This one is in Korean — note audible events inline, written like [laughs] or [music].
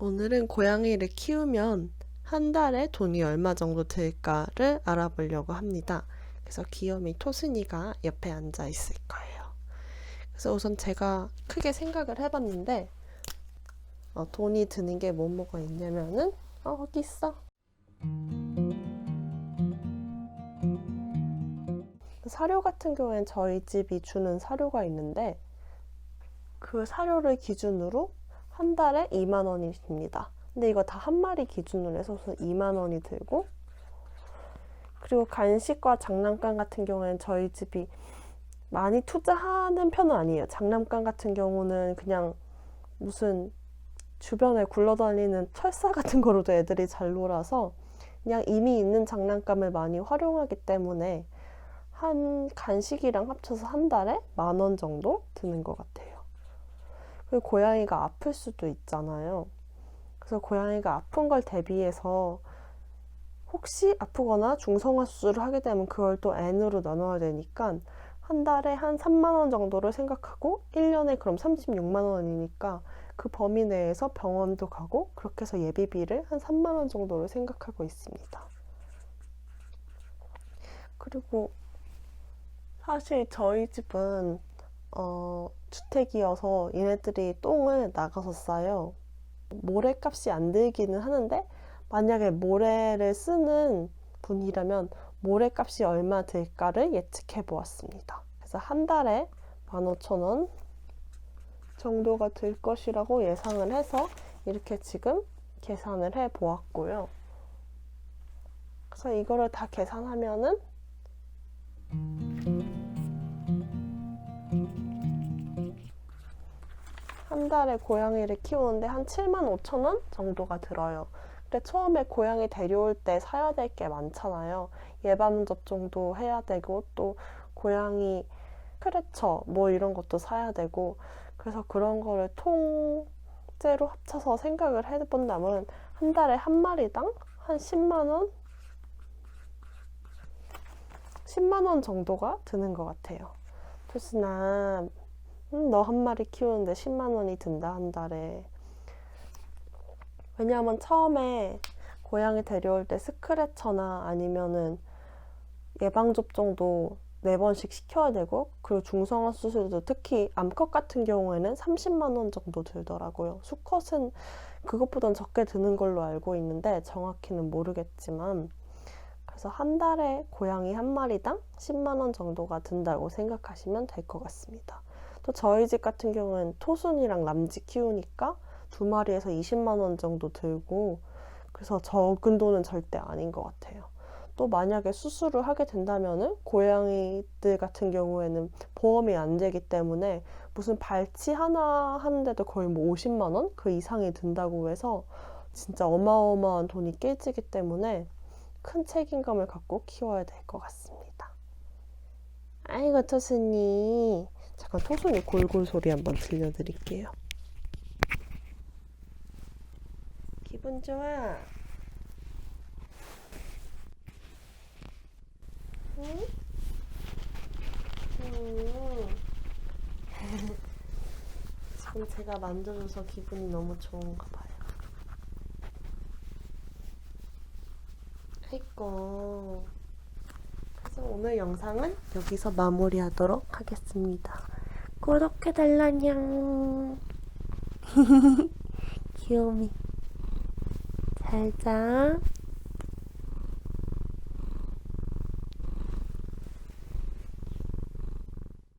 오늘은 고양이를 키우면 한 달에 돈이 얼마 정도 들까를 알아보려고 합니다. 그래서 귀요미 토순이가 옆에 앉아 있을 거예요. 그래서 우선 제가 크게 생각을 해봤는데, 어, 돈이 드는 게 뭐 뭐가 있냐면은, 어, 거기 있어. 사료 같은 경우엔 저희 집이 주는 사료가 있는데, 그 사료를 기준으로 한 달에 2만 원이 듭니다. 근데 이거 다 한 마리 기준으로 해서 2만 원이 들고 그리고 간식과 장난감 같은 경우에는 저희 집이 많이 투자하는 편은 아니에요. 장난감 같은 경우는 그냥 무슨 주변에 굴러다니는 철사 같은 거로도 애들이 잘 놀아서 그냥 이미 있는 장난감을 많이 활용하기 때문에 한 간식이랑 합쳐서 한 달에 만 원 정도 드는 것 같아요. 그리고 고양이가 아플 수도 있잖아요. 그래서 고양이가 아픈 걸 대비해서 혹시 아프거나 중성화 수술을 하게 되면 그걸 또 N으로 나눠야 되니까 한 달에 한 3만 원 정도를 생각하고 1년에 그럼 36만 원이니까 그 범위 내에서 병원도 가고 그렇게 해서 예비비를 한 3만 원 정도를 생각하고 있습니다. 그리고 사실 저희 집은 어, 주택이어서 얘네들이 똥을 나가서 싸요. 모래값이 안 들기는 하는데 만약에 모래를 쓰는 분이라면 모래값이 얼마 들까를 예측해 보았습니다. 그래서 한 달에 15,000원 정도가 들 것이라고 예상을 해서 이렇게 지금 계산을 해 보았고요. 그래서 이거를 다 계산하면은 한 달에 고양이를 키우는데 한 7만 5천 원 정도가 들어요. 근데 처음에 고양이 데려올 때 사야 될 게 많잖아요. 예방 접종도 해야 되고 또 고양이 크레처 뭐 이런 것도 사야 되고 그래서 그런 거를 통째로 합쳐서 생각을 해본다면 한 달에 한 마리당 한 10만 원? 10만 원 정도가 드는 것 같아요. 토스나 음, 너 한 마리 키우는데 10만 원이 든다 한 달에. 왜냐하면 처음에 고양이 데려올 때 스크래처나 아니면은 예방접종도 네 번씩 시켜야 되고 그리고 중성화 수술도 특히 암컷 같은 경우에는 30만 원 정도 들더라고요. 수컷은 그것보단 적게 드는 걸로 알고 있는데 정확히는 모르겠지만 그래서 한 달에 고양이 한 마리당 10만 원 정도가 든다고 생각하시면 될 것 같습니다. 또 저희 집 같은 경우는 토순이랑 람지 키우니까 두 마리에서 20만 원 정도 들고 그래서 적은 돈은 절대 아닌 것 같아요. 또 만약에 수술을 하게 된다면은 고양이들 같은 경우에는 보험이 안 되기 때문에 무슨 발치 하나 하는데도 거의 뭐 50만 원 그 이상이 든다고 해서 진짜 어마어마한 돈이 깨지기 때문에 큰 책임감을 갖고 키워야 될 것 같습니다. 아이고 토순이 잠깐 토순이 골골 소리 한번 들려드릴게요. 기분 좋아. 응? 응. [laughs] 지금 제가 만져줘서 기분이 너무 좋은가 봐요. 아이고. 그래서 오늘 영상은 여기서 마무리하도록 하겠습니다. 구독해달라냥. [laughs] 귀요미. 잘 자.